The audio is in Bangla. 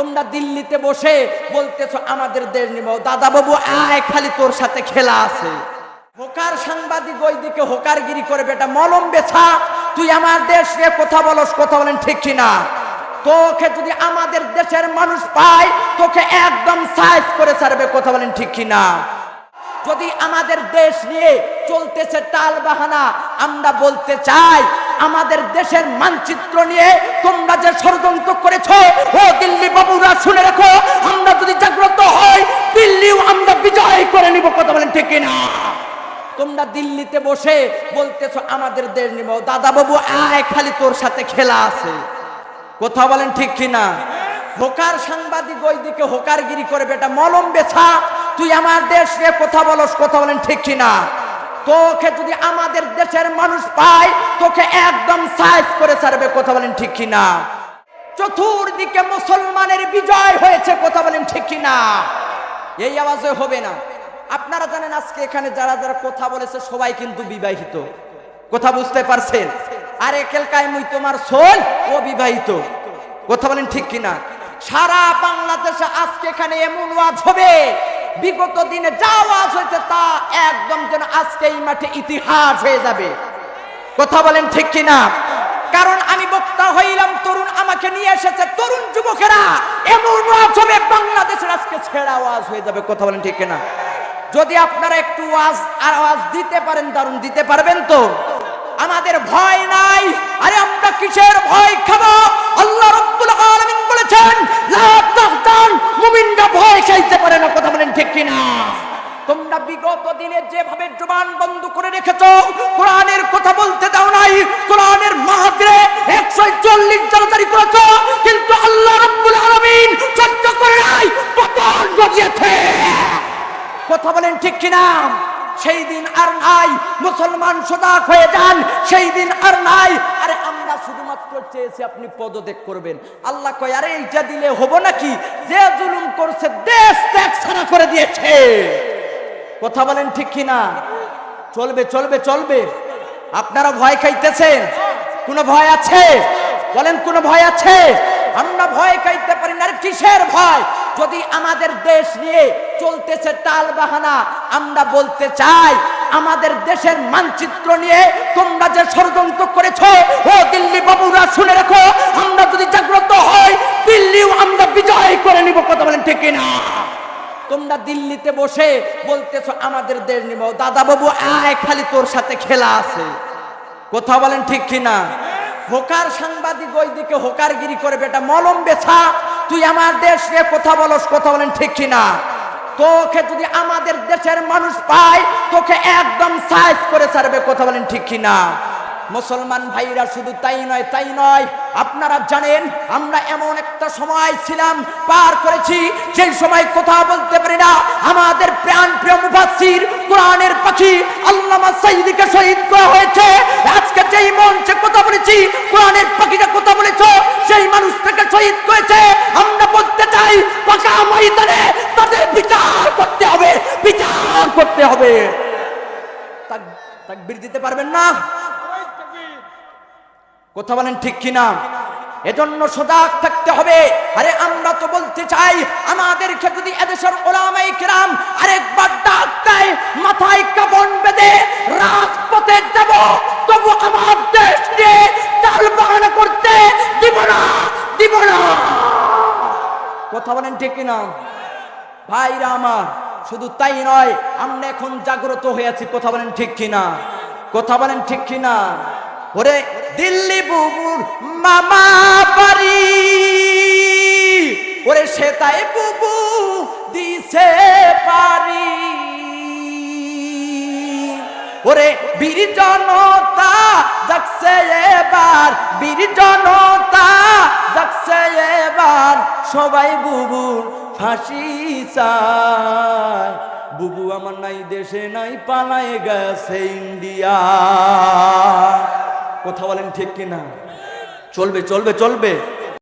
তোমরা দিল্লিতে বসে বলতেছো, আমাদের দেশ নিব দাদা বাবু আয়, খালি তোর সাথে খেলা আছে। হোকার সাংবাদিক ওইদিকে হোকারগিরি করে, বেটা, মলম বেছা। তুই আমার দেশ নিয়ে কথা বলস, কথা বলেন ঠিক কিনা? তোকে যদি আমাদের দেশের মানুষ পায়, তোকে একদম সাইজ করে ছাড়বে, কথা বলেন ঠিক কিনা? যদি আমাদের দেশ নিয়ে চলতেছে টাল বাহানা আমরা বলতে চাই, আমাদের দেশের মানচিত্র নিয়ে তোমরা যে ষড়যন্ত্র করেছ শুনে রাখো, আমরা যদি জাগ্রত হই, দিল্লিও আমরা বিজয় করে নিব, কথা বলেন ঠিক না তোমরা দিল্লিতে বসে বলতেছো, আমাদের দেশ নিব। দাদা বাবু আয়, খালি তোর সাথে খেলা আছে। কথা বলেন ঠিক কিনা? হোকার সাংবাদিক ওইদিকে হোকারগিরি করে, বেটা, মলম বেছা, তুই আমার দেশ নিয়ে কথা বলস, কথা বলেন ঠিক কিনা? তোকে যদি আমাদের দেশের মানুষ পায়, তোকে একদম সাইজ করে ছাড়বে, কথা বলেন ঠিক কিনা? চতুর্দিকে মুসলমানের বিজয় হয়েছে, কথা বলেন ঠিক কিনা? এই আওয়াজে হবে না। আপনারা জানেন আজকে এখানে যারা যারা কথা বলেছে, সবাই কিন্তু বিবাহিত। কথা বুঝতে পারছেন? আর একেলকায় মুই তোমার সোল, ও বিবাহিত। কথা বলেন ঠিক কিনা? সারা বাংলাদেশে আজকে এখানে এমন ওয়াজ হবে। বিগত দিনে যা ওয়াজ হয়েছে তা একদম যেন আজকে এই মাঠে ইতিহাস হয়ে যাবে। কথা বলেন ঠিক কিনা? কারণ আমি বক্তা হইলাম তরুণ আমাকে নিয়ে এসেছে তরুণ যুবকেরা। এমন হবে বাংলাদেশের আজকে ছেড়া আওয়াজ হয়ে যাবে, কথা বলেন ঠিক না যদি আপনারা একটু আওয়াজ, আর আওয়াজ দিতে পারেন, দারুণ দিতে পারবেন তো? আমাদের ভয় নাই। আরে আমরা কিসের ভয় খাব আল্লাহ রব্বুল আলামিন বলেছেন লা তাহতান মুমিনরা ভয় খাইতে পারে না কথা বলেন ঠিক কিনা তোমরা বিগত দিনে যেভাবে জবান বন্ধ করে রেখেছ, কোরআনের কথা বলতে দাও নাই, কোরআনের মাহাত্রে একশো চল্লিশ জনতারি করেছ, কিন্তু আল্লাহ রব্বুল আলামিন সহ্য করে নাই, পতন গজিয়েছে কথা বলেন ঠিক কিনা? সেই দিন আর নাই, মুসলমান সজাগ হয়ে যান, সেই দিন আর নাই। আরে আমরা শুধুমাত্র চেয়েছি আপনি পদত্যাগ করবেন। আল্লাহ কয়, আরে এইটা দিলে হব নাকি? যে জুলুম করছে, দেশ ত্যাগ ছাড়া করে দিয়েছে। কথা বলেন ঠিক কিনা? চলবে চলবে চলবে। আপনারা ভয় খাইতেছেন? কোনো ভয় আছে? বলেন, কোনো ভয় আছে? আমরা ভয় খাইতে পারি না। কিসের ভয়? যদি আমাদের দেশ নিয়ে চলতেছে টাল বাহানা, আমরা বলতে চাই, আমাদের দেশের মানচিত্র নিয়ে তোমরা যে ষড়যন্ত্র করেছ, ও দিল্লি বাবুরা, শুনে রাখো, আমরা যদি জাগ্রত হই, দিল্লিও আমরা বিজয় করে নিব। কথা বলেন ঠিক না তোমরা দিল্লিতে বসে বলতেছো, আমাদের দেশ নিব। দাদা বাবু আয়, খালি তোর সাথে খেলা আছে। কথা বলেন ঠিক কিনা? হোকার সাংবাদিক ওইদিকে হোকারগিরি করে, বেটা, মলম বেছা, তুই আমার দেশ নিয়ে কথা বলস। কথা বলেন ঠিক কিনা? তোকে যদি আমাদের দেশের মানুষ পায়, তোকে একদম সাইজ করে ছাড়বে। কথা বলেন ঠিক কিনা? মুসলমান ভাইরা শুধু তাই নয় তাই নয়। আপনারা জানেন, আমরা এমন একটা সময় ছিলাম, পার করেছি সেই সময় কথা বলতে পারি না। আমাদের প্রাণ প্রিয় মুফাসসির কোরআনের পাখি আল্লামা সাইদিকে শহীদ করা হয়েছে। আজকে যেই মঞ্চে কথা বলেছি, কোরআনের পাখিটা কথা বলেছ, সেই মানুষটাকে শহীদ করেছে। আমরা বলতে চাই, পাকা ময়দানে তাদের বিচার করতে হবে, বিচার করতে হবে। তাক- তাকবীর দিতে পারবেন না? কথা বলেন ঠিক কিনা? এজন্য সজাগ থাকতে হবে। আরে আমরা তো বলতে চাই, আমাদেরকে যদি এদেশের ওলামাই কিরাম আরেকবার ডাক দেয়, মাথায় কাবন বেঁধে রাজপথে যাব, তবু আমার দেশ নিয়ে তাল বাহানা করতে দিব না দিব না। কথা বলেন ঠিক কিনা? ভাইরা আমার, শুধু তাই নয়, আমরা এখন জাগ্রত হয়ে আছি, কথা বলেন ঠিক কিনা? কথা বলেন ঠিক কিনা? ওরে দিল্লি বুবুর মামা বাড়ি। ওরে সে তাই বুবু দিছে পারি। ওরে বীর জনতা যাচ্ছে এবার, বীর জনতা যাচ্ছে এবার, সবাই বুবুর ফাঁসি চায়। বুবু আমার নাই, দেশে নাই, পালায় গেছে ইন্ডিয়া। কথা বলেন ঠিক কিনা? চলবে চলবে চলবে।